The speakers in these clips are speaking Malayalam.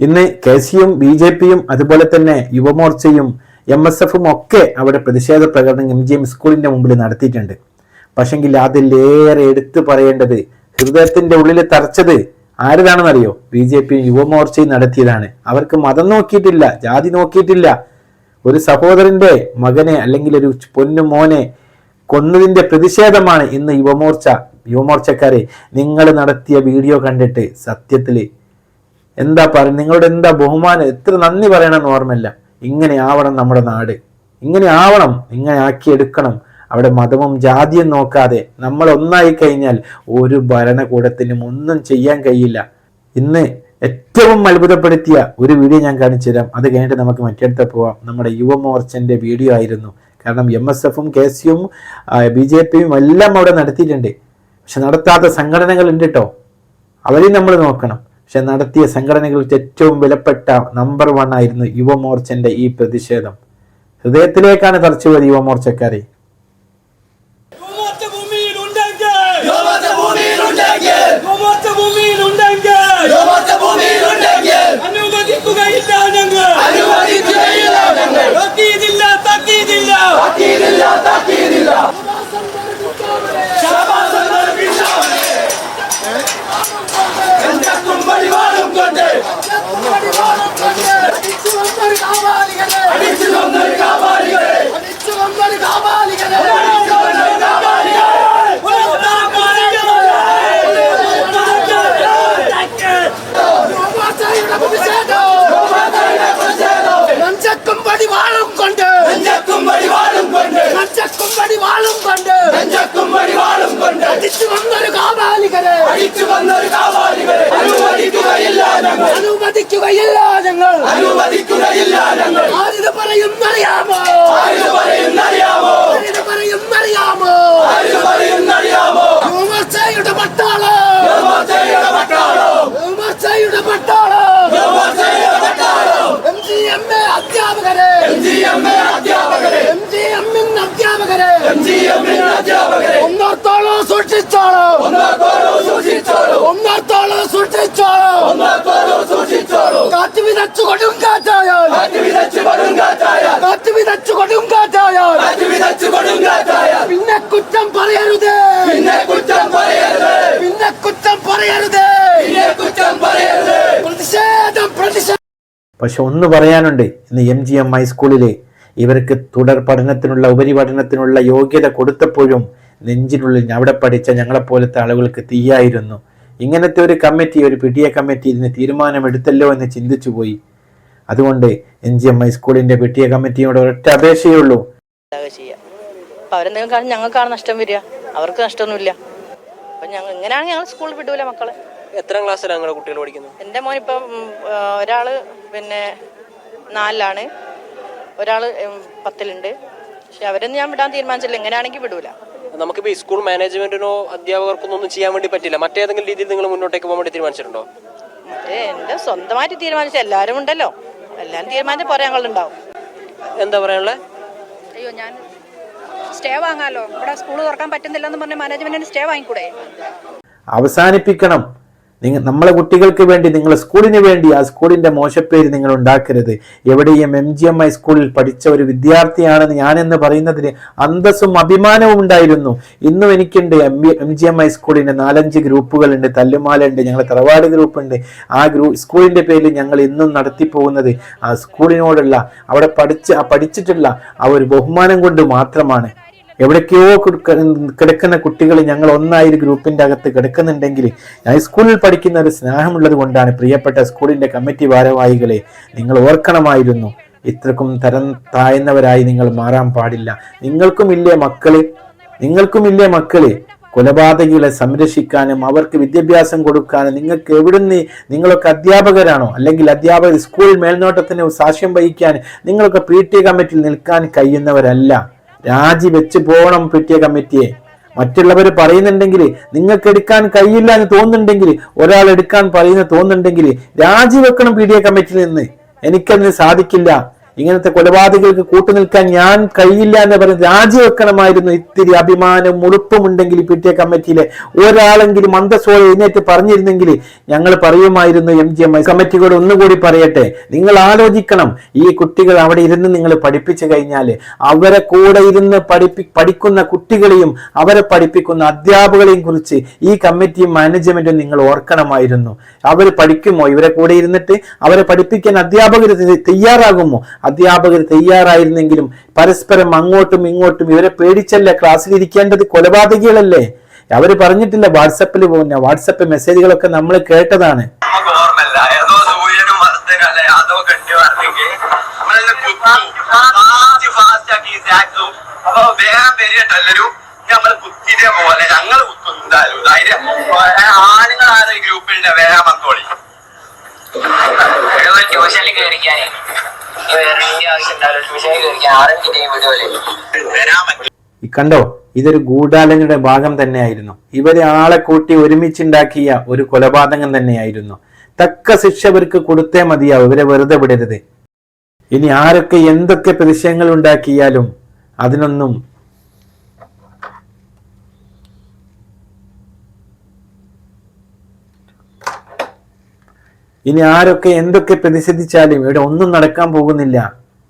ഇന്ന് കെ സിയും ബി ജെ പിയും അതുപോലെ തന്നെ യുവമോർച്ചയും എം എസ് എഫും ഒക്കെ അവിടെ പ്രതിഷേധ പ്രകടനം എം ജി എം സ്കൂളിന്റെ മുമ്പിൽ നടത്തിയിട്ടുണ്ട്. പക്ഷെങ്കിൽ അതിലേറെ എടുത്തു പറയേണ്ടത് ഹൃദയത്തിന്റെ ഉള്ളിൽ തറച്ചത് ആരതാണെന്നറിയോ? ബി ജെ പിയും യുവമോർച്ചയും നടത്തിയതാണ്. അവർക്ക് മതം നോക്കിയിട്ടില്ല ജാതി നോക്കിയിട്ടില്ല. ഒരു സഹോദരന്റെ മകനെ അല്ലെങ്കിൽ ഒരു പൊന്നു മോനെ കൊന്നതിന്റെ പ്രതിഷേധമാണ് ഇന്ന് യുവമോർച്ച. യുവമോർച്ചക്കാരെ നിങ്ങൾ നടത്തിയ വീഡിയോ കണ്ടിട്ട് സത്യത്തിൽ എന്താ പറയുക നിങ്ങളുടെ എന്താ ബഹുമാനം? എത്ര നന്ദി പറയണമെന്ന് ഓർമ്മയില്ല. ഇങ്ങനെ ആവണം നമ്മുടെ നാട്. ഇങ്ങനെ ആവണം. ഇങ്ങനെ ആക്കിയെടുക്കണം അവിടെ മതവും ജാതിയും നോക്കാതെ നമ്മൾ ഒന്നായി കഴിഞ്ഞാൽ ഒരു ഭരണകൂടത്തിനും ഒന്നും ചെയ്യാൻ കഴിയില്ല. ഇന്ന് ഏറ്റവും അത്ഭുതപ്പെടുത്തിയ ഒരു വീഡിയോ ഞാൻ കാണിച്ചു തരാം. അത് കഴിഞ്ഞിട്ട് നമുക്ക് മറ്റടുത്ത് പോവാം. നമ്മുടെ യുവമോർച്ചന്റെ വീഡിയോ ആയിരുന്നു. കാരണം എം എസ് എഫും കെ സിയും ബി ജെ പിയും എല്ലാം അവിടെ നടത്തിയിട്ടുണ്ട്. പക്ഷെ നടത്താത്ത സംഘടനകളുണ്ട് കേട്ടോ അവരെയും നമ്മൾ നോക്കണം. പക്ഷെ നടത്തിയ സംഘടനകളിൽ ഏറ്റവും വിലപ്പെട്ട നമ്പർ വൺ ആയിരുന്നു യുവമോർച്ചന്റെ ഈ പ്രതിഷേധം. ഹൃദയത്തിലേക്കാണ് തറച്ചുപോയത് യുവമോർച്ചക്കാരെ. യുവമോർച്ച ഭൂമിയിലുണ്ടെങ്കിൽ യുവമോർച്ച അടിച്ചു വന്നൊരു കാപാലികളെ അനുവദിക്കുകയില്ല ഞങ്ങൾ. അനുവദിക്കുകയില്ല ഞങ്ങൾ അനുവദിക്കുകയില്ല ഞങ്ങൾ ആരിത് പറയുന്നറിയാമോ ആര് പറയുന്നറിയാമോ ആരിത് പറയുന്നറിയാമോ ആര് പറയുന്നറിയാമോ യുവമോർച്ചയുടെ പട്ടാളോ യുവമോർച്ചയുടെ പട്ടാളോ യുവമോർച്ചയുടെ പട്ടാളോ യുവമോർച്ചയുടെ പട്ടാളോ എം ജി എം എ അധ്യാപകരെ എം ജി എം എ അധ്യാപകരെ എം ജി എം അധ്യാപകരെ എം ജി എം എ അധ്യാപകരെ ഒന്നോർത്തോളോ സൂക്ഷിച്ചോളോ ഒന്നാത്തോളൂ സൂക്ഷിച്ചോളൂ ഒന്നോർത്തോളോ സൂക്ഷിച്ചോളോ ഒന്നാത്തോളൂ സൂക്ഷിച്ചോളൂ കാറ്റ് വിതച്ചു കൊടുങ്കാറ്റായാൽ കാറ്റ് വിതച്ച് കൊടുങ്കാറ്റായാൽ കാറ്റ് വിതച്ചു കൊടുങ്കാറ്റായാൽ കാറ്റ് വിതച്ച് കൊടുങ്കാറ്റായാൽ പിന്നെ കുറ്റം പറയരുത്. പിന്നെ കുറ്റം പറയരുത്. പിന്നെ കുറ്റം പറയരുത്. പിന്നെ കുറ്റം പറയരുത്. പ്രതിഷേധം പ്രതിഷേധം. പക്ഷെ ഒന്ന് പറയാനുണ്ട്. ഇന്ന് എം ജി എം ഹൈസ്കൂളിലെ ഇവർക്ക് തുടർ പഠനത്തിനുള്ള ഉപരിപഠനത്തിനുള്ള യോഗ്യത കൊടുത്തപ്പോഴും നെഞ്ചിനുള്ളിൽ അവിടെ പഠിച്ച ഞങ്ങളെപ്പോലത്തെ ആളുകൾക്ക് തീയായിരുന്നു. ഇങ്ങനത്തെ ഒരു കമ്മിറ്റി ഒരു പി ടി എ കമ്മിറ്റി ഇതിന് തീരുമാനമെടുത്തല്ലോ എന്ന് ചിന്തിച്ചു പോയി. അതുകൊണ്ട് എൻ ജി എം ഹൈസ്കൂളിന്റെ പി ടി എ കമ്മിറ്റിയോട് ഒരൊറ്റ അപേക്ഷയേ ഉള്ളൂ. ഇതാവുക ചെയ്യുക അപ്പം അവരെന്തെങ്കിലും കാരണം ഞങ്ങൾക്കാണ് നഷ്ടം വരിക. അവർക്ക് നഷ്ടമൊന്നുമില്ല. അപ്പം ഞങ്ങൾ ഇങ്ങനെയാണെങ്കിൽ ഞങ്ങൾ സ്കൂളിൽ വിടൂല മക്കളെ. എത്ര ക്ലാസ്സിലാണ് നിങ്ങളുടെ കുട്ടികൾ പഠിക്കുന്നത്? എന്റെ മോനിപ്പം ഒരാൾ പിന്നെ നാലിലാണ്. ഒരാൾ പത്തിലുണ്ട്. പക്ഷെ അവരൊന്നും ഞാൻ വിടാൻ തീരുമാനിച്ചില്ല എങ്ങനെയാണെങ്കിൽ വിടൂല. നമുക്കിപ്പോൾ ഈ സ്കൂൾ മാനേജ്മെന്റിനോ അധ്യാപകർക്കൊന്നും ഒന്നും ചെയ്യാൻ വേണ്ടി പറ്റില്ല. മറ്റേതെങ്കിലും രീതിയിൽ നിങ്ങൾ മുന്നോട്ടേക്ക് പോകാൻ വേണ്ടി തീരുമാനിച്ചിട്ടുണ്ടോ? എന്റെ സ്വന്തമായിട്ട് തീരുമാനിച്ച എല്ലാവരും ഉണ്ടല്ലോ. എല്ലാവരും തീരുമാനിച്ച പോലെ ഞങ്ങളുണ്ടാവും. എന്താ പറയാനുള്ളത് അയ്യോ ഞാൻ സ്റ്റേ വാങ്ങാലോ? ഇവിടെ സ്കൂൾ തുറക്കാൻ പറ്റുന്നില്ലെന്ന് പറഞ്ഞ് മാനേജ്മെന്റിന് സ്റ്റേ വാങ്ങിക്കൂടെ? അവസാനിപ്പിക്കണം. നിങ്ങൾ നമ്മളെ കുട്ടികൾക്ക് വേണ്ടി നിങ്ങളെ സ്കൂളിന് വേണ്ടി ആ സ്കൂളിന്റെ മോശപ്പേര് നിങ്ങൾ ഉണ്ടാക്കരുത്. എവിടെയും എം ജി എം ഐ സ്കൂളിൽ പഠിച്ച ഒരു വിദ്യാർത്ഥിയാണെന്ന് ഞാനെന്ന് പറയുന്നതിന് അന്തസ്സും അഭിമാനവും ഉണ്ടായിരുന്നു. ഇന്നും എനിക്കുണ്ട് M B M G M I സ്കൂളിന്റെ നാലഞ്ച് ഗ്രൂപ്പുകളുണ്ട്. തല്ലുമാലുണ്ട് ഞങ്ങളെ തറവാട് ഗ്രൂപ്പുണ്ട്. ആ ഗ്രൂ സ്കൂളിന്റെ പേരിൽ ഞങ്ങൾ ഇന്നും നടത്തി പോകുന്നത് ആ സ്കൂളിനോടുള്ള അവിടെ പഠിച്ച് പഠിച്ചിട്ടുള്ള ആ ഒരു ബഹുമാനം കൊണ്ട് മാത്രമാണ്. എവിടേക്കോ കിടക്കുന്ന കുട്ടികൾ ഞങ്ങൾ ഒന്നായി ഒരു ഗ്രൂപ്പിന്റെ അകത്ത് കിടക്കുന്നുണ്ടെങ്കിൽ ഞാൻ സ്കൂളിൽ പഠിക്കുന്ന ഒരു സ്നേഹമുള്ളത് കൊണ്ടാണ് പ്രിയപ്പെട്ട സ്കൂളിന്റെ കമ്മിറ്റി ഭാരവാഹികളെ നിങ്ങൾ ഓർക്കണമായിരുന്നു. ഇത്രക്കും തരം താഴ്ന്നവരായി നിങ്ങൾ മാറാൻ പാടില്ല. നിങ്ങൾക്കും ഇല്ലേ മക്കൾ? നിങ്ങൾക്കും ഇല്ലേ മക്കൾ? കൊലപാതകികളെ സംരക്ഷിക്കാനും അവർക്ക് വിദ്യാഭ്യാസം കൊടുക്കാനും നിങ്ങൾക്ക് എവിടുന്ന് നിങ്ങളൊക്കെ അധ്യാപകരാണോ? അല്ലെങ്കിൽ അധ്യാപകർ സ്കൂൾ മേൽനോട്ടത്തിന് സാക്ഷ്യം വഹിക്കാൻ നിങ്ങളൊക്കെ പി ടി കമ്മിറ്റിയിൽ നിൽക്കാൻ കഴിയുന്നവരല്ല. രാജിവെച്ച് പോകണം പിറ്റിയ കമ്മിറ്റിയെ. മറ്റുള്ളവർ പറയുന്നുണ്ടെങ്കിൽ നിങ്ങൾക്ക് എടുക്കാൻ കഴിയില്ല എന്ന് തോന്നുന്നുണ്ടെങ്കിൽ ഒരാൾ എടുക്കാൻ പറയുന്ന തോന്നുന്നുണ്ടെങ്കിൽ രാജിവെക്കണം പി ഡി എ കമ്മിറ്റിയിൽ നിന്ന്. എനിക്കതിന് സാധിക്കില്ല. ഇങ്ങനത്തെ കൊലപാതകങ്ങൾക്ക് കൂട്ടുനിൽക്കാൻ ഞാൻ കഴിയില്ല എന്ന് പറഞ്ഞ് രാജിവെക്കണമായിരുന്നു ഇത്തിരി അഭിമാനം ഉളുപ്പുമുണ്ടെങ്കിൽ പി ടി എ കമ്മിറ്റിയിലെ ഒരാളെങ്കിലും അന്തസ്സോടെ എഴുന്നേറ്റ് പറഞ്ഞിരുന്നെങ്കിൽ ഞങ്ങൾ പറയുമായിരുന്നു എം ജി എം കമ്മിറ്റിയോട് ഒന്നുകൂടി പറയട്ടെ. നിങ്ങൾ ആലോചിക്കണം. ഈ കുട്ടികൾ അവിടെ ഇരുന്ന് നിങ്ങൾ പഠിപ്പിച്ചു കഴിഞ്ഞാൽ അവരെ കൂടെ ഇരുന്ന് പഠിപ്പി പഠിക്കുന്ന കുട്ടികളെയും അവരെ പഠിപ്പിക്കുന്ന അധ്യാപകളെയും കുറിച്ച് ഈ കമ്മിറ്റിയും മാനേജ്മെന്റും നിങ്ങൾ ഓർക്കണമായിരുന്നു. അവർ പഠിക്കുമോ? ഇവരെ കൂടെ ഇരുന്നിട്ട് അവരെ പഠിപ്പിക്കാൻ അധ്യാപകർ തയ്യാറാകുമോ? അധ്യാപകർ തയ്യാറായിരുന്നെങ്കിലും പരസ്പരം അങ്ങോട്ടും ഇങ്ങോട്ടും ഇവരെ പേടിച്ചല്ല ക്ലാസ്സിൽ ഇരിക്കേണ്ടത് കൊലപാതകികളല്ലേ? അവർ പറഞ്ഞിട്ടില്ല വാട്സപ്പിൽ പോകുന്ന വാട്സപ്പ് മെസ്സേജുകളൊക്കെ നമ്മൾ കേട്ടതാണ്. നമ്മൾ കുത്തിനെ പോലെ ഞങ്ങൾ കുത്തും എന്തായാലും. ധൈര്യം. ആണുങ്ങൾ ആരെ ഗ്രൂപ്പിലുണ്ട് വേഗം വന്നോളി ട്യൂഷനിൽ കയറിക്കാനേ വേറെ ആരെങ്കിലും പറ്റും കണ്ടോ ഇതൊരു ഗൂഢാലോചനയുടെ ഭാഗം തന്നെയായിരുന്നു. ഇവരെ ആളെ കൂട്ടി ഒരുമിച്ചുണ്ടാക്കിയ ഒരു കൊലപാതകം തന്നെയായിരുന്നു. തക്ക ശിക്ഷ ഇവർക്ക് കൊടുത്തേ മതിയാവും ഇവരെ വെറുതെ വിടരുത്. ഇനി ആരൊക്കെ എന്തൊക്കെ പ്രതിഷേധങ്ങൾ ഉണ്ടാക്കിയാലും അതിനൊന്നും ഇനി ആരൊക്കെ എന്തൊക്കെ പ്രതിഷേധിച്ചാലും ഇവിടെ ഒന്നും നടക്കാൻ പോകുന്നില്ല.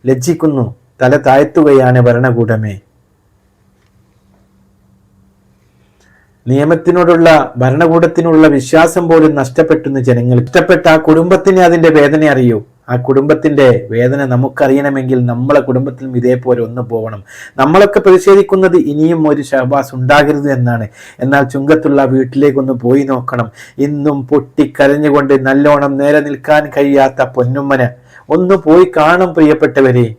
ലജ്ജിക്കുന്നു. തല താഴ്ത്തുകയാണ് ഭരണകൂടമേ. നിയമത്തിനോടുള്ള ഭരണകൂടത്തിനുള്ള വിശ്വാസം പോലും നഷ്ടപ്പെട്ടുന്ന ജനങ്ങൾ. ഇഷ്ടപ്പെട്ട ആ കുടുംബത്തിന് അതിന്റെ വേദന അറിയൂ ആ കുടുംബത്തിന്റെ വേദന നമുക്കറിയണമെങ്കിൽ നമ്മളെ കുടുംബത്തിലും ഇതേപോലെ ഒന്ന് പോകണം നമ്മളൊക്കെ പ്രതിഷേധിക്കുന്നത് ഇനിയും ഒരു ഷഹബാസ് ഉണ്ടാകരുത് എന്നാണ്. എന്നാൽ ചുങ്കത്തുള്ള വീട്ടിലേക്കൊന്ന് പോയി നോക്കണം. ഇന്നും പൊട്ടിക്കരഞ്ഞുകൊണ്ട് നല്ലോണം നേരെ നിൽക്കാൻ കഴിയാത്ത പൊന്നുമ്മന് ഒന്ന് പോയി കാണും പ്രിയപ്പെട്ടവരെ.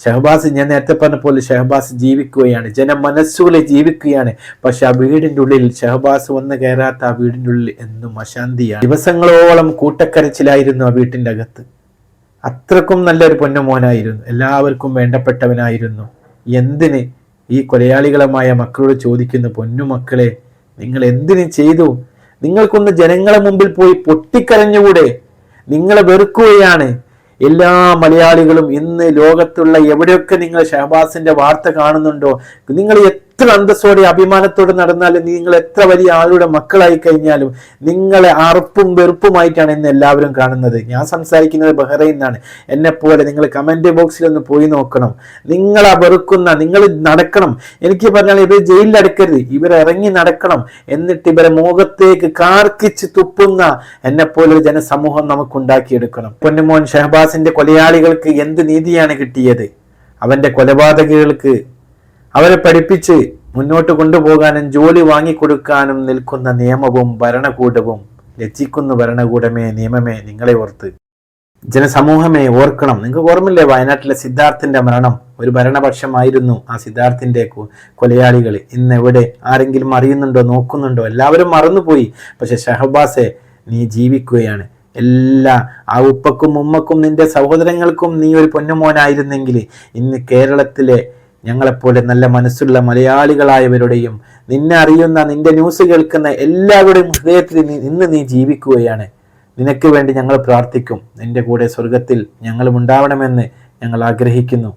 ഷഹബാസ് ഞാൻ നേരത്തെ പറഞ്ഞ പോലെ ഷഹബാസ് ജീവിക്കുകയാണ്. ജനമനസ്സുകളെ ജീവിക്കുകയാണ്. പക്ഷെ ആ വീടിന്റെ ഉള്ളിൽ ഷഹബാസ് വന്ന് കയറാത്ത ആ വീടിന്റെ ഉള്ളിൽ എന്നും അശാന്തിയാണ്. ദിവസങ്ങളോളം കൂട്ടക്കരച്ചിലായിരുന്നു ആ വീട്ടിന്റെ അകത്ത്. അത്രക്കും നല്ലൊരു പൊന്നമോനായിരുന്നു. എല്ലാവർക്കും വേണ്ടപ്പെട്ടവനായിരുന്നു. എന്തിന് ഈ കൊലയാളികളുമായ മക്കളോട് ചോദിക്കുന്നു പൊന്നുമക്കളെ നിങ്ങൾ എന്തിന് ചെയ്തു? നിങ്ങൾക്കൊന്ന് ജനങ്ങളെ മുമ്പിൽ പോയി പൊട്ടിക്കരഞ്ഞുകൂടെ? നിങ്ങളെ വെറുക്കുകയാണ്. എല്ലാ മലയാളികളും ഇന്ന് ലോകത്തുള്ള എവിടെയൊക്കെ നിങ്ങൾ ഷഹബാസിന്റെ വാർത്ത കാണുന്നുണ്ടോ? നിങ്ങൾ എത്ര അന്തസ്സോടെ അഭിമാനത്തോടെ നടന്നാലും നിങ്ങൾ എത്ര വലിയ ആളുടെ മക്കളായി കഴിഞ്ഞാലും നിങ്ങളെ അറുപ്പും വെറുപ്പുമായിട്ടാണ് ഇന്ന് എല്ലാവരും കാണുന്നത്. ഞാൻ സംസാരിക്കുന്നത് ബഹ്റൈൻ എന്നാണ് എന്നെ പോലെ നിങ്ങൾ കമന്റ് ബോക്സിൽ ഒന്ന് പോയി നോക്കണം. നിങ്ങളെ വെറുക്കുന്ന നിങ്ങൾ നടക്കണം. എനിക്ക് പറഞ്ഞാൽ ഇവർ ജയിലിൽ അടക്കരുത്. ഇവർ ഇറങ്ങി നടക്കണം. എന്നിട്ട് ഇവരെ മുഖത്തേക്ക് കാർക്കിച്ച് തുപ്പുന്ന എന്നെ പോലെ ജനസമൂഹം നമുക്ക് ഉണ്ടാക്കിയെടുക്കണം പൊന്നുമോൻ ഷഹബാസിന്റെ കൊലയാളികൾക്ക് എന്ത് നീതിയാണ് കിട്ടിയത്? അവന്റെ കൊലപാതകികൾക്ക് അവരെ പഠിപ്പിച്ച് മുന്നോട്ട് കൊണ്ടുപോകാനും ജോലി വാങ്ങിക്കൊടുക്കാനും നിൽക്കുന്ന നിയമവും ഭരണകൂടവും ലജ്ജിക്കുന്ന ഭരണകൂടമേ നിയമമേ നിങ്ങളെ ഓർത്ത്. ജനസമൂഹമേ ഓർക്കണം. നിങ്ങൾക്ക് ഓർമ്മയില്ലേ വയനാട്ടിലെ സിദ്ധാർത്ഥിന്റെ മരണം? ഒരു ഭരണപക്ഷമായിരുന്നു ആ സിദ്ധാർത്ഥിന്റെ കൊലയാളികൾ ഇന്ന് എവിടെ? ആരെങ്കിലും അറിയുന്നുണ്ടോ നോക്കുന്നുണ്ടോ? എല്ലാവരും മറന്നുപോയി. പക്ഷെ ഷഹബാസെ നീ ജീവിക്കുകയാണ്. എല്ലാ ആ ഉപ്പക്കും ഉമ്മക്കും നിന്റെ സഹോദരങ്ങൾക്കും നീ ഒരു പൊന്നുമോനായിരുന്നെങ്കിൽ ഇന്ന് കേരളത്തിലെ ഞങ്ങളെപ്പോലെ നല്ല മനസ്സുള്ള മലയാളികളായവരുടെയും നിന്നെ അറിയുന്ന നിന്റെ ന്യൂസ് കേൾക്കുന്ന എല്ലാവരുടെയും ഹൃദയത്തിൽ ഇന്ന് നീ ജീവിക്കുകയാണ്. നിനക്ക് വേണ്ടി ഞങ്ങൾ പ്രാർത്ഥിക്കും. നിന്റെ കൂടെ സ്വർഗത്തിൽ ഞങ്ങളും ഉണ്ടാവണമെന്ന് ഞങ്ങൾ ആഗ്രഹിക്കുന്നു.